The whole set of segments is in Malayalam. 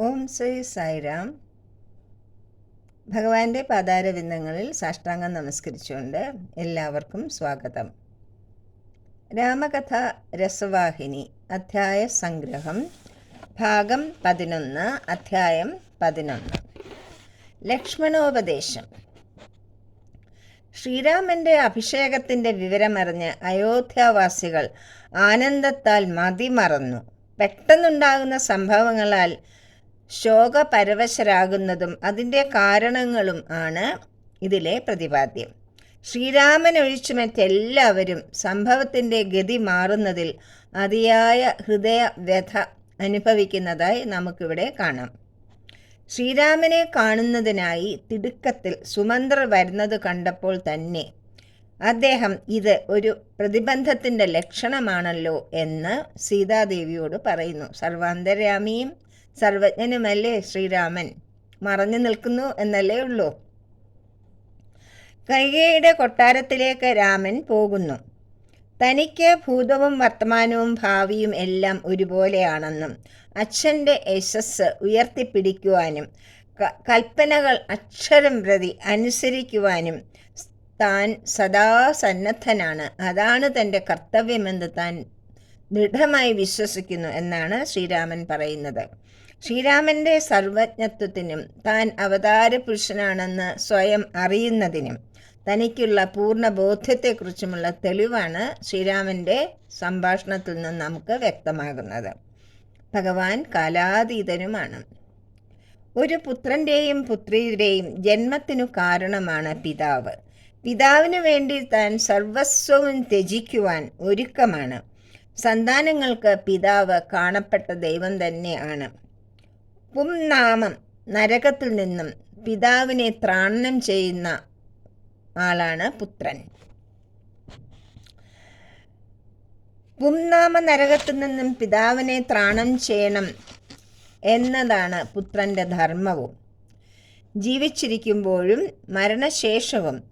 ഓം ശ്രീ സായിരാം. ഭഗവാന്റെ പാതാരവിന്ദങ്ങളിൽ സാഷ്ടാംഗം നമസ്കരിച്ചുകൊണ്ട് എല്ലാവർക്കും സ്വാഗതം. രാമകഥ രസവാഹിനി അധ്യായ സംഗ്രഹം ഭാഗം പതിനൊന്ന് അധ്യായം പതിനൊന്ന്. ലക്ഷ്മണോപദേശം. ശ്രീരാമന്റെ അഭിഷേകത്തിന്റെ വിവരമറിഞ്ഞ് അയോധ്യാവാസികൾ ആനന്ദത്താൽ മതിമറന്നു. പെട്ടെന്നുണ്ടാകുന്ന സംഭവങ്ങളാൽ ശോകപരവശരാകുന്നതും അതിന്റെ കാരണങ്ങളും ആണ് ഇതിലെ പ്രതിപാദ്യം. ശ്രീരാമൻ ഒഴിച്ചു മറ്റെല്ലാവരും സംഭവത്തിന്റെ ഗതി മാറുന്നതിൽ അതിയായ ഹൃദയ വ്യഥ അനുഭവിക്കുന്നതായി നമുക്കിവിടെ കാണാം. ശ്രീരാമനെ കാണുന്നതിനായി തിടുക്കത്തിൽ സുമന്ത്രർ വരുന്നത് കണ്ടപ്പോൾ തന്നെ അദ്ദേഹം ഇത് ഒരു പ്രതിബന്ധത്തിന്റെ ലക്ഷണമാണല്ലോ എന്ന് സീതാദേവിയോട് പറയുന്നു. സർവാന്തര്യാമിയും സർവജ്ഞനുമല്ലേ ശ്രീരാമൻ? മറഞ്ഞു നിൽക്കുന്നു എന്നല്ലേ ഉള്ളൂ. കൈകയുടെ കൊട്ടാരത്തിലേക്ക് രാമൻ പോകുന്നു. തനിക്ക് ഭൂതവും വർത്തമാനവും ഭാവിയും എല്ലാം ഒരുപോലെയാണെന്നും അച്ഛന്റെ യശസ് ഉയർത്തിപ്പിടിക്കുവാനും കൽപ്പനകൾ അക്ഷരം പ്രതി അനുസരിക്കുവാനും താൻ സദാ സന്നദ്ധനാണ്. അതാണ് തന്റെ കർത്തവ്യമെന്ന് താൻ ദൃഢമായി വിശ്വസിക്കുന്നു എന്നാണ് ശ്രീരാമൻ പറയുന്നത്. ശ്രീരാമന്റെ സർവജ്ഞത്വത്തിനും താൻ അവതാര പുരുഷനാണെന്ന് സ്വയം അറിയുന്നതിനും തനിക്കുള്ള പൂർണ ബോധ്യത്തെക്കുറിച്ചുമുള്ള തെളിവാണ് ശ്രീരാമന്റെ സംഭാഷണത്തിൽ നിന്ന് നമുക്ക് വ്യക്തമാകുന്നത്. ഭഗവാൻ കാലാതീതനുമാണ്. ഒരു പുത്രന്റെയും പുത്രിയുടെയും ജന്മത്തിനു കാരണമാണ് പിതാവ്. പിതാവിനു വേണ്ടി താൻ സർവസ്വവും ത്യജിക്കുവാൻ ഒരുക്കമാണ്. സന്താനങ്ങൾക്ക് പിതാവ് കാണപ്പെട്ട ദൈവം തന്നെയാണ് പുംനാമം നരകത്തിൽ നിന്നും പിതാവിനെ ത്രാണനം ചെയ്യുന്ന ആളാണ് പുത്രൻ. പുംനാമ നരകത്തിൽ നിന്നും പിതാവിനെ ത്രാണം ചെയ്യണം എന്നതാണ് പുത്രന്റെ ധർമ്മവും. ജീവിച്ചിരിക്കുമ്പോഴും മരണശേഷവും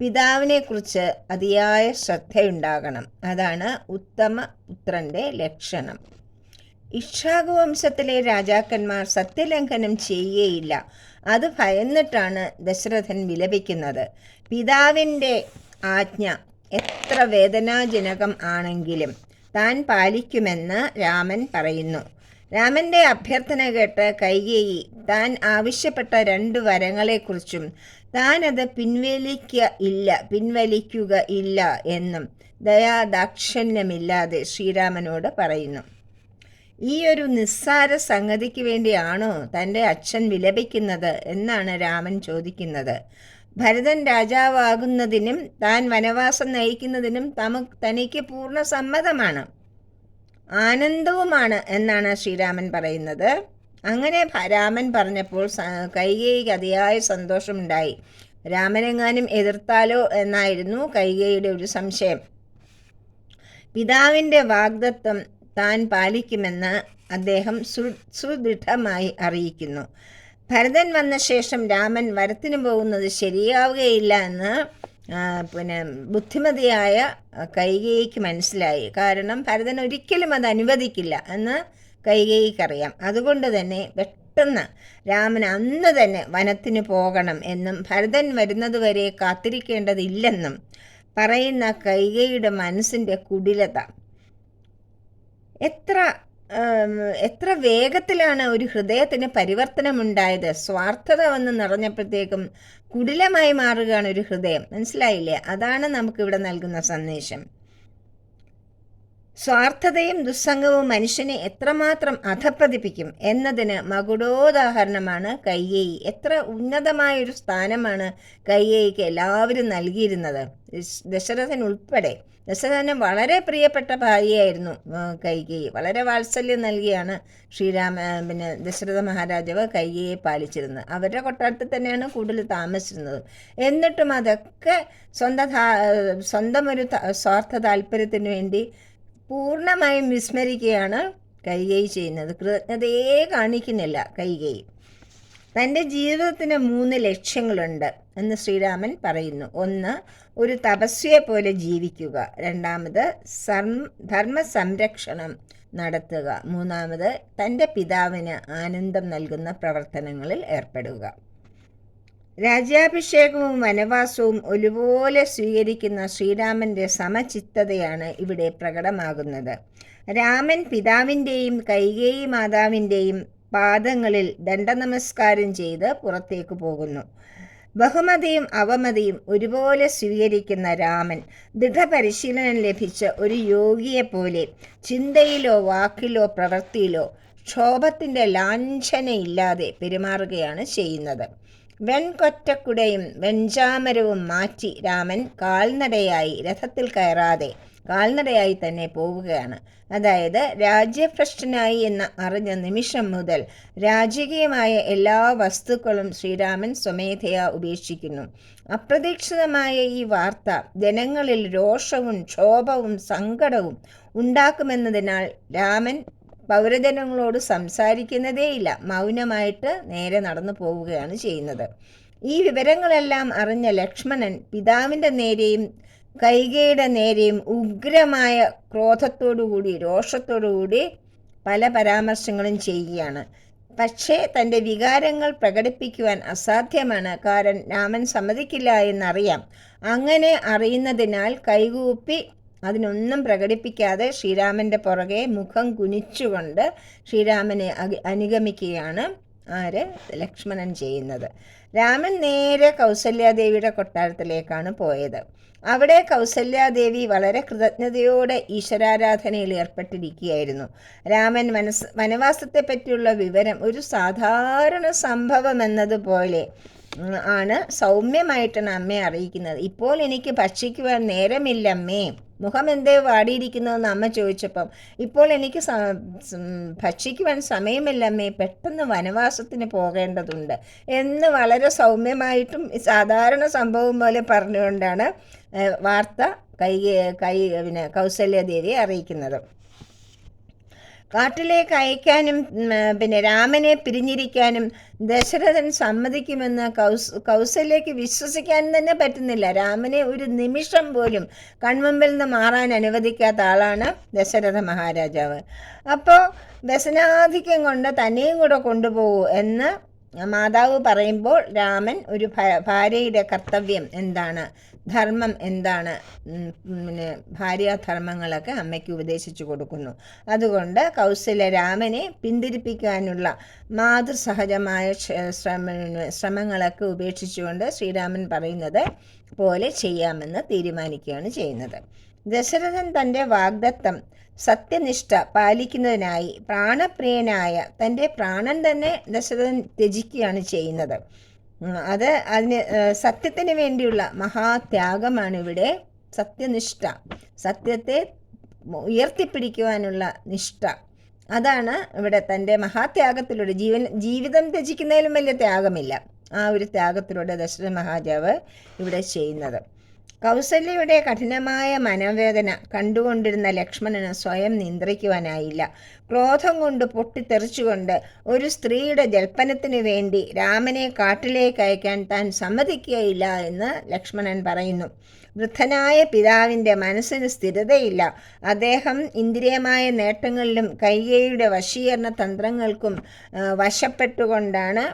പിതാവിനെക്കുറിച്ച് അതിയായ ശ്രദ്ധയുണ്ടാകണം. അതാണ് ഉത്തമ പുത്രന്റെ ലക്ഷണം. ഇക്ഷാകു വംശത്തിലെ രാജാക്കന്മാർ സത്യലംഘനം ചെയ്യുകയില്ല. അത് ഭയന്നിട്ടാണ് ദശരഥൻ വിലപിക്കുന്നത്. പിതാവിന്റെ ആജ്ഞ എത്ര വേദനാജനകം ആണെങ്കിലും താൻ പാലിക്കുമെന്ന് രാമൻ പറയുന്നു. രാമന്റെ അഭ്യർത്ഥന കേട്ട് കൈകേയി. താൻ ആവശ്യപ്പെട്ട രണ്ട് വരങ്ങളെക്കുറിച്ചും താൻ അത് പിൻവലിക്കുക ഇല്ല പിൻവലിക്കുക ഇല്ല എന്നും ദയാദാക്ഷണ്യമില്ലാതെ ശ്രീരാമനോട് പറയുന്നു. ഈ ഒരു നിസ്സാര സംഗതിക്ക് വേണ്ടിയാണോ തന്റെ അച്ഛൻ വിലപിക്കുന്നത് എന്നാണ് രാമൻ ചോദിക്കുന്നത്. ഭരതൻ രാജാവാകുന്നതിനും താൻ വനവാസം നയിക്കുന്നതിനും തമ തനിക്ക് പൂർണ സമ്മതമാണ്. ആനന്ദവുമാണ് എന്നാണ് ശ്രീരാമൻ പറയുന്നത്. അങ്ങനെ രാമൻ പറഞ്ഞപ്പോൾ കൈകേയിക്ക് അതിയായ സന്തോഷമുണ്ടായി. രാമനെങ്ങാനും എതിർത്താലോ എന്നായിരുന്നു കൈകേയിയുടെ ഒരു സംശയം. പിതാവിന്റെ വാഗ്ദത്വം താൻ പാലിക്കുമെന്ന് അദ്ദേഹം സുദൃഢമായി അറിയിക്കുന്നു. ഭരതൻ വന്ന ശേഷം രാമൻ വരത്തിന് പോകുന്നത് ശരിയാവുകയില്ല എന്ന് പിന്നെ ബുദ്ധിമതിയായ കൈകേയിക്ക് മനസ്സിലായി. കാരണം ഭരതൻ ഒരിക്കലും അത് അനുവദിക്കില്ല എന്ന് കൈകേയിക്കറിയാം. അതുകൊണ്ട് തന്നെ പെട്ടെന്ന് രാമൻ അന്ന് തന്നെ വനത്തിന് പോകണം എന്നും ഭരതൻ വരുന്നതുവരെ കാത്തിരിക്കേണ്ടതില്ലെന്നും പറയുന്ന കൈകയുടെ മനസ്സിന്റെ കുടിലത എത്ര എത്ര വേഗത്തിലാണ് ഒരു ഹൃദയത്തിന് പരിവർത്തനമുണ്ടായത്? സ്വാർത്ഥത വന്ന് നിറഞ്ഞപ്പോഴത്തേക്കും കുടിലമായി മാറുകയാണ് ഒരു ഹൃദയം. മനസ്സിലായില്ലേ? അതാണ് നമുക്കിവിടെ നൽകുന്ന സന്ദേശം. സ്വാർത്ഥതയും ദുസ്സംഗവും മനുഷ്യനെ എത്രമാത്രം അധപ്പതിപ്പിക്കും എന്നതിന് മകുടോദാഹരണമാണ് കയ്യേയി. എത്ര ഉന്നതമായൊരു സ്ഥാനമാണ് കയ്യേയിക്ക് എല്ലാവരും നൽകിയിരുന്നത്. ദശരഥൻ ഉൾപ്പെടെ. ദശരഥന് വളരെ പ്രിയപ്പെട്ട ഭാര്യയായിരുന്നു കൈകേയി വളരെ വാത്സല്യം നൽകിയാണ് ശ്രീരാമ പിന്നെ ദശരഥ മഹാരാജാവ് കൈകേയെ പാലിച്ചിരുന്നത്. അവരുടെ കൊട്ടാരത്തിൽ തന്നെയാണ് കൂടുതൽ താമസിച്ചിരുന്നത്. എന്നിട്ടും അതൊക്കെ സ്വന്തം സ്വന്തം ഒരു സ്വാർത്ഥ താല്പര്യത്തിന് വേണ്ടി പൂർണമായും വിസ്മരിക്കുകയാണ് കൈകൈ ചെയ്യുന്നത്. കൃതജ്ഞതയെ കാണിക്കുന്നില്ല കൈകൈ. തന്റെ ജീവിതത്തിന് മൂന്ന് ലക്ഷ്യങ്ങളുണ്ട് എന്ന് ശ്രീരാമൻ പറയുന്നു. ഒന്ന് ഒരു തപസ്വിയെ പോലെ ജീവിക്കുക. രണ്ടാമത് ധർമ്മ സംരക്ഷണം നടത്തുക. മൂന്നാമത് തന്റെ പിതാവിന് ആനന്ദം നൽകുന്ന പ്രവർത്തനങ്ങളിൽ ഏർപ്പെടുക. രാജ്യാഭിഷേകവും വനവാസവും ഒരുപോലെ സ്വീകരിക്കുന്ന ശ്രീരാമന്റെ സമചിത്തതയാണ് ഇവിടെ പ്രകടമാകുന്നത്. രാമൻ പിതാവിന്റെയും കൈകേയി മാതാവിന്റെയും പാദങ്ങളിൽ ദണ്ഡനമസ്കാരം ചെയ്ത് പുറത്തേക്ക് പോകുന്നു. ബഹുമതിയും അവമതിയും ഒരുപോലെ സ്വീകരിക്കുന്ന രാമൻ ദൃഢപരിശീലനം ലഭിച്ച ഒരു യോഗിയെപ്പോലെ ചിന്തയിലോ വാക്കിലോ പ്രവൃത്തിയിലോ ക്ഷോഭത്തിന്റെ ലാഞ്ചനയില്ലാതെ പെരുമാറുകയാണ് ചെയ്യുന്നത്. വെൺകൊറ്റക്കുടയും വെഞ്ചാമരവും മാറ്റി രാമൻ കാൽനടയായി രഥത്തിൽ കയറാതെ കാൽനടയായി തന്നെ പോവുകയാണ്. അതായത് രാജ്യഭ്രഷ്ടനായി എന്ന് അറിഞ്ഞ നിമിഷം മുതൽ രാജകീയമായ എല്ലാ വസ്തുക്കളും ശ്രീരാമൻ സ്വമേധയാ ഉപേക്ഷിക്കുന്നു. അപ്രതീക്ഷിതമായ ഈ വാർത്ത ജനങ്ങളിൽ രോഷവും ക്ഷോഭവും സങ്കടവും ഉണ്ടാക്കുമെന്നതിനാൽ രാമൻ പൗരജനങ്ങളോട് സംസാരിക്കുന്നതേയില്ല മൗനമായിട്ട് നേരെ നടന്നു പോവുകയാണ് ചെയ്യുന്നത്. ഈ വിവരങ്ങളെല്ലാം അറിഞ്ഞ ലക്ഷ്മണൻ പിതാവിന്റെ നേരെയും കൈകയുടെ നേരെയും ഉഗ്രമായ ക്രോധത്തോടുകൂടി രോഷത്തോടുകൂടി പല പരാമർശങ്ങളും ചെയ്യുകയാണ്. പക്ഷേ തന്റെ വികാരങ്ങൾ പ്രകടിപ്പിക്കുവാൻ അസാധ്യമാണ്. കാരണം രാമൻ സമ്മതിക്കില്ല എന്നറിയാം. അങ്ങനെ അറിയുന്നതിനാൽ കൈകൂപ്പി അതിനൊന്നും പ്രകടിപ്പിക്കാതെ ശ്രീരാമന്റെ പുറകെ മുഖം കുനിച്ചുകൊണ്ട് ശ്രീരാമനെ അനുഗമിക്കുകയാണ് ആര്? ലക്ഷ്മണൻ ചെയ്യുന്നത്. രാമൻ നേരെ കൗസല്യാദേവിയുടെ കൊട്ടാരത്തിലേക്കാണ് പോയത്. അവിടെ കൗസല്യാദേവി വളരെ കൃതജ്ഞതയോടെ ഈശ്വരാരാധനയിൽ ഏർപ്പെട്ടിരിക്കുകയായിരുന്നു. രാമൻ മനസ് വനവാസത്തെപ്പറ്റിയുള്ള വിവരം ഒരു സാധാരണ സംഭവം എന്നതുപോലെ ആണ് സൗമ്യമായിട്ടാണ് അമ്മയെ അറിയിക്കുന്നത്. ഇപ്പോൾ എനിക്ക് ഭക്ഷിക്കുവാൻ നേരമില്ലമ്മേ. മുഖം എന്തേ വാടിയിരിക്കുന്നതെന്ന് അമ്മ ചോദിച്ചപ്പം ഇപ്പോൾ എനിക്ക് ഭക്ഷിക്കുവാൻ സമയമില്ലമ്മേ. പെട്ടെന്ന് വനവാസത്തിന് പോകേണ്ടതുണ്ട് എന്ന് വളരെ സൗമ്യമായിട്ടും സാധാരണ സംഭവം പോലെ പറഞ്ഞുകൊണ്ടാണ് വാർത്ത കൈ കൈ പിന്നെ കൗസല്യദേവിയെ അറിയിക്കുന്നത്. കാട്ടിലേക്ക് അയക്കാനും പിന്നെ രാമനെ പിരിഞ്ഞിരിക്കാനും ദശരഥൻ സമ്മതിക്കുമെന്ന് കൗസ് കൗസല്യക്ക് വിശ്വസിക്കാൻ തന്നെ പറ്റുന്നില്ല. രാമനെ ഒരു നിമിഷം പോലും കൺമുമ്പിൽ നിന്ന് മാറാൻ അനുവദിക്കാത്ത ആളാണ് ദശരഥ മഹാരാജാവ്. അപ്പോൾ വ്യസനാധിക്യം കൊണ്ട് തന്നെയും കൂടെ കൊണ്ടുപോകൂ എന്ന് മാതാവ് പറയുമ്പോൾ രാമൻ ഒരു ഭാര്യയുടെ കർത്തവ്യം എന്താണ്? ധർമ്മം എന്താണ്? പിന്നെ ഭാര്യാധർമ്മങ്ങളൊക്കെ അമ്മയ്ക്ക് ഉപദേശിച്ചു കൊടുക്കുന്നു. അതുകൊണ്ട് കൗസല രാമനെ പിന്തിരിപ്പിക്കാനുള്ള മാതൃസഹജമായ ശ്രമ ശ്രമങ്ങളൊക്കെ ഉപേക്ഷിച്ചുകൊണ്ട് ശ്രീരാമൻ പറയുന്നത് പോലെ ചെയ്യാമെന്ന് തീരുമാനിക്കുകയാണ് ചെയ്യുന്നത്. ദശരഥൻ തന്റെ വാഗ്ദത്തം സത്യനിഷ്ഠ പാലിക്കുന്നതിനായി പ്രാണപ്രിയനായ തന്റെ പ്രാണൻ തന്നെ ദശരഥൻ ത്യജിക്കുകയാണ് ചെയ്യുന്നത്. അത് അതിന് സത്യത്തിന് വേണ്ടിയുള്ള മഹാത്യാഗമാണ് ഇവിടെ സത്യനിഷ്ഠ. സത്യത്തെ ഉയർത്തിപ്പിടിക്കുവാനുള്ള നിഷ്ഠ. അതാണ് ഇവിടെ തന്റെ മഹാത്യാഗത്തിലൂടെ ജീവൻ ജീവിതം ത്യജിക്കുന്നതിലും വലിയ ത്യാഗമില്ല. ആ ഒരു ത്യാഗത്തിലൂടെ ദശരഥ മഹാദേവ് ഇവിടെ ചെയ്യുന്നത്. കൗസല്യയുടെ കഠിനമായ മനോവേദന കണ്ടുകൊണ്ടിരുന്ന ലക്ഷ്മണന് സ്വയം നിയന്ത്രിക്കുവാനായില്ല ക്രോധം കൊണ്ട് പൊട്ടിത്തെറിച്ചുകൊണ്ട് ഒരു സ്ത്രീയുടെ ജൽപ്പനത്തിനു വേണ്ടി രാമനെ കാട്ടിലേക്ക് അയക്കാൻ താൻ സമ്മതിക്കുകയില്ല എന്ന് ലക്ഷ്മണൻ പറയുന്നു. വൃദ്ധനായ പിതാവിന്റെ മനസ്സിന് സ്ഥിരതയില്ല. അദ്ദേഹം ഇന്ദ്രിയമായ നേട്ടങ്ങളിലും കൈകയുടെ വശീകരണ തന്ത്രങ്ങൾക്കും വശപ്പെട്ടുകൊണ്ടാണ്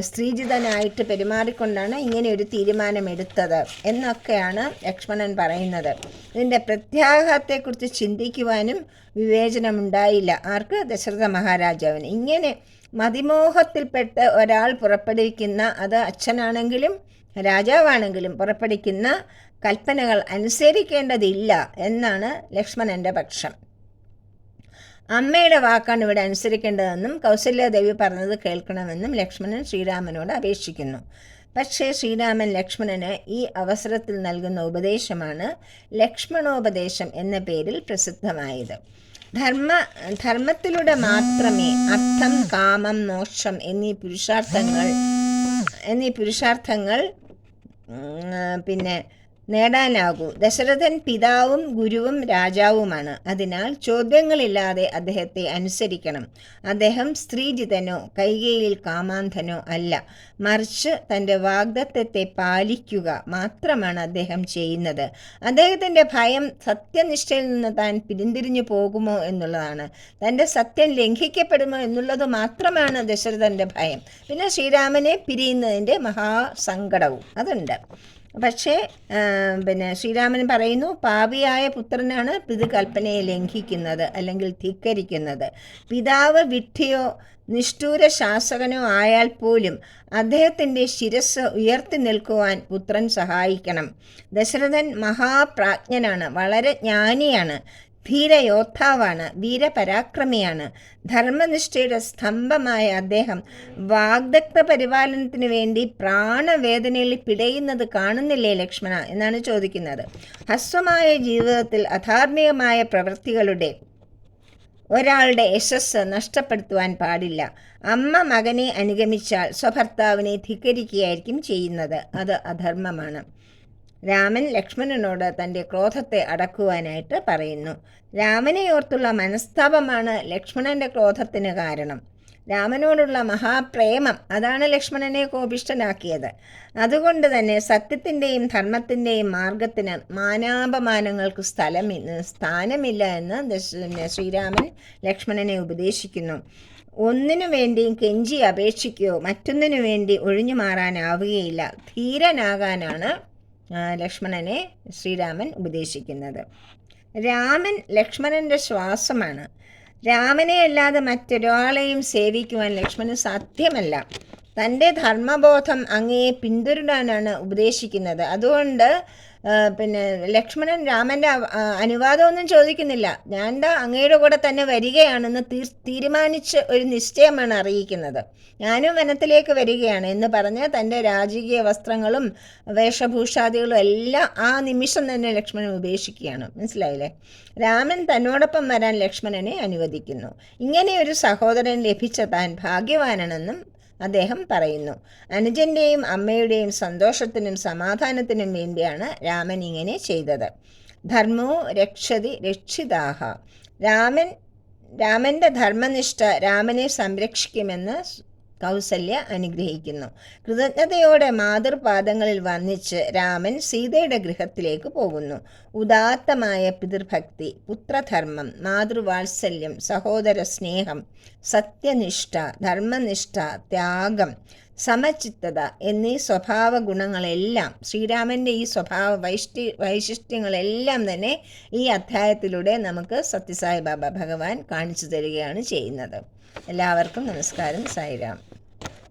സ്ത്രീജിതനായിട്ട് പെരുമാറിക്കൊണ്ടാണ് ഇങ്ങനെ ഒരു തീരുമാനമെടുത്തത് എന്നൊക്കെയാണ് ലക്ഷ്മണൻ പറയുന്നത്. ഇതിന്റെ പ്രത്യാഘാതത്തെക്കുറിച്ച് ചിന്തിക്കുവാനും വിവേചനമുണ്ടായില്ല. ആർക്ക്? ദശരഥ മഹാരാജാവിന്. ഇങ്ങനെ മതിമോഹത്തിൽപ്പെട്ട് ഒരാൾ പുറപ്പെടുവിക്കുന്ന അത് അച്ഛനാണെങ്കിലും രാജാവാണെങ്കിലും പുറപ്പെടുവിക്കുന്ന കൽപ്പനകൾ അനുസരിക്കേണ്ടതില്ല എന്നാണ് ലക്ഷ്മണന്റെ പക്ഷം. അമ്മയുടെ വാക്കാണ് ഇവിടെ അനുസരിക്കേണ്ടതെന്നും കൗസല്യാദേവി പറഞ്ഞത് കേൾക്കണമെന്നും ലക്ഷ്മണൻ ശ്രീരാമനോട് അപേക്ഷിക്കുന്നു. പക്ഷേ ശ്രീരാമൻ ലക്ഷ്മണന് ഈ അവസരത്തിൽ നൽകുന്ന ഉപദേശമാണ് ലക്ഷ്മണോപദേശം എന്ന പേരിൽ പ്രസിദ്ധമായത്. ധർമ്മ ധർമ്മത്തിലൂടെ മാത്രമേ അർത്ഥം കാമം മോക്ഷം എന്നീ പുരുഷാർത്ഥങ്ങൾ എന്നീ പുരുഷാർത്ഥങ്ങൾ പിന്നെ നേടാനാകൂ. ദശരഥൻ പിതാവും ഗുരുവും രാജാവുമാണ്. അതിനാൽ ചോദ്യങ്ങളില്ലാതെ അദ്ദേഹത്തെ അനുസരിക്കണം. അദ്ദേഹം സ്ത്രീജിതനോ കൈകയിൽ കാമാന്ധനോ അല്ല. മറിച്ച് തന്റെ വാഗ്ദത്തത്തെ പാലിക്കുക മാത്രമാണ് അദ്ദേഹം ചെയ്യുന്നത്. അദ്ദേഹത്തിന്റെ ഭയം സത്യനിഷ്ഠയിൽ നിന്ന് താൻ പിന്തിരിഞ്ഞു പോകുമോ എന്നുള്ളതാണ്. തന്റെ സത്യം ലംഘിക്കപ്പെടുമോ എന്നുള്ളത് മാത്രമാണ് ദശരഥന്റെ ഭയം. പിന്നെ ശ്രീരാമനെ പിരിയുന്നതിന്റെ മഹാസങ്കടവും അതുണ്ട്. പക്ഷേ പിന്നെ ശ്രീരാമൻ പറയുന്നു പാപിയായ പുത്രനാണ് പിതൃകൽപ്പനയെ ലംഘിക്കുന്നത് അല്ലെങ്കിൽ ധിക്കരിക്കുന്നത്. പിതാവ് വിഡ്ഢിയോ നിഷ്ഠൂര ശാസകനോ ആയാൽ പോലും അദ്ദേഹത്തിന്റെ ശിരസ് ഉയർത്തി നിൽക്കുവാൻ പുത്രൻ സഹായിക്കണം. ദശരഥൻ മഹാപ്രാജ്ഞനാണ് വളരെ ജ്ഞാനിയാണ്. ധീരയോദ്ധാവാണ് വീരപരാക്രമിയാണ്. ധർമ്മനിഷ്ഠയുടെ സ്തംഭമായ അദ്ദേഹം വാഗ്ദഗ്ധ പരിപാലനത്തിന് വേണ്ടി പ്രാണവേദനയിൽ പിടയുന്നത് കാണുന്നില്ലേ ലക്ഷ്മണ എന്നാണ് ചോദിക്കുന്നത്. ഹസ്വമായ ജീവിതത്തിൽ അധാർമികമായ പ്രവൃത്തികളുടെ ഒരാളുടെ യശസ് നഷ്ടപ്പെടുത്തുവാൻ പാടില്ല. അമ്മ മകനെ അനുഗമിച്ചാൽ സ്വഭർത്താവിനെ ധിക്കരിക്കുകയായിരിക്കും ചെയ്യുന്നത്. അത് അധർമ്മമാണ്. രാമൻ ലക്ഷ്മണനോട് തന്റെ ക്രോധത്തെ അടക്കുവാനായിട്ട് പറയുന്നു. രാമനെ ഓർത്തുള്ള മനസ്താപമാണ് ലക്ഷ്മണന്റെ ക്രോധത്തിന് കാരണം. രാമനോടുള്ള മഹാപ്രേമം അതാണ് ലക്ഷ്മണനെ കോപിഷ്ടനാക്കിയത് അതുകൊണ്ട് തന്നെ സത്യത്തിന്റെയും ധർമ്മത്തിന്റെയും മാർഗത്തിന് മാനാപമാനങ്ങൾക്ക് സ്ഥലം സ്ഥാനമില്ല എന്ന് ശ്രീരാമൻ ലക്ഷ്മണനെ ഉപദേശിക്കുന്നു. ഒന്നിനു വേണ്ടിയും കെഞ്ചി അപേക്ഷിക്കുകയോ മറ്റൊന്നിനു വേണ്ടി ഒഴിഞ്ഞു മാറാനാവുകയില്ല. ധീരനാകാനാണ് ലക്ഷ്മണനെ ശ്രീരാമൻ ഉപദേശിക്കുന്നത്. രാമൻ ലക്ഷ്മണന്റെ ശ്വാസമാണ്. രാമനെ അല്ലാതെ മറ്റൊരാളെയും സേവിക്കുവാൻ ലക്ഷ്മണന് സാധ്യമല്ല. തന്റെ ധർമ്മബോധം അങ്ങയെ പിന്തുടരാനാണ് ഉപദേശിക്കുന്നത്. അതുകൊണ്ട് പിന്നെ ലക്ഷ്മണൻ രാമന്റെ അനുവാദമൊന്നും ചോദിക്കുന്നില്ല. ഞാൻ അങ്ങയുടെ കൂടെ തന്നെ വരികയാണെന്ന് തീരുമാനിച്ച് ഒരു നിശ്ചയമാണ് അറിയിക്കുന്നത്. ഞാനും വനത്തിലേക്ക് വരികയാണ് എന്ന് പറഞ്ഞ് തന്റെ രാജകീയ വസ്ത്രങ്ങളും വേഷഭൂഷാദികളും എല്ലാം ആ നിമിഷം തന്നെ ലക്ഷ്മണൻ ഉപേക്ഷിക്കുകയാണ്. മനസ്സിലായില്ലേ? രാമൻ തന്നോടൊപ്പം വരാൻ ലക്ഷ്മണനെ അനുവദിക്കുന്നു. ഇങ്ങനെ ഒരു സഹോദരൻ ലഭിച്ച താൻ ഭാഗ്യവാനാണെന്നും അദ്ദേഹം പറയുന്നു. അനുജന്റെയും അമ്മയുടെയും സന്തോഷത്തിനും സമാധാനത്തിനും വേണ്ടിയാണ് രാമൻ ഇങ്ങനെ ചെയ്തത്. ധർമ്മോ രക്ഷതി രക്ഷിതാഹ. രാമൻ രാമന്റെ ധർമ്മനിഷ്ഠ രാമനെ സംരക്ഷിക്കുമെന്ന് കൗസല്യ അനുഗ്രഹിക്കുന്നു. കൃതജ്ഞതയോടെ മാതൃപാദങ്ങളിൽ വന്നിച്ച് രാമൻ സീതയുടെ ഗൃഹത്തിലേക്ക് പോകുന്നു. ഉദാത്തമായ പിതൃഭക്തി പുത്രധർമ്മം മാതൃവാത്സല്യം സഹോദര സ്നേഹം സത്യനിഷ്ഠ ധർമ്മനിഷ്ഠ ത്യാഗം സമചിത്തത എന്നീ സ്വഭാവ ഗുണങ്ങളെല്ലാം ശ്രീരാമന്റെ ഈ സ്വഭാവ വൈഷ്ടി വൈശിഷ്ട്യങ്ങളെല്ലാം തന്നെ ഈ അധ്യായത്തിലൂടെ നമുക്ക് സത്യസായി ബാബ ഭഗവാൻ കാണിച്ചു തരികയാണ് ചെയ്യുന്നത്. എല്ലാവർക്കും നമസ്കാരം. സായിരാം.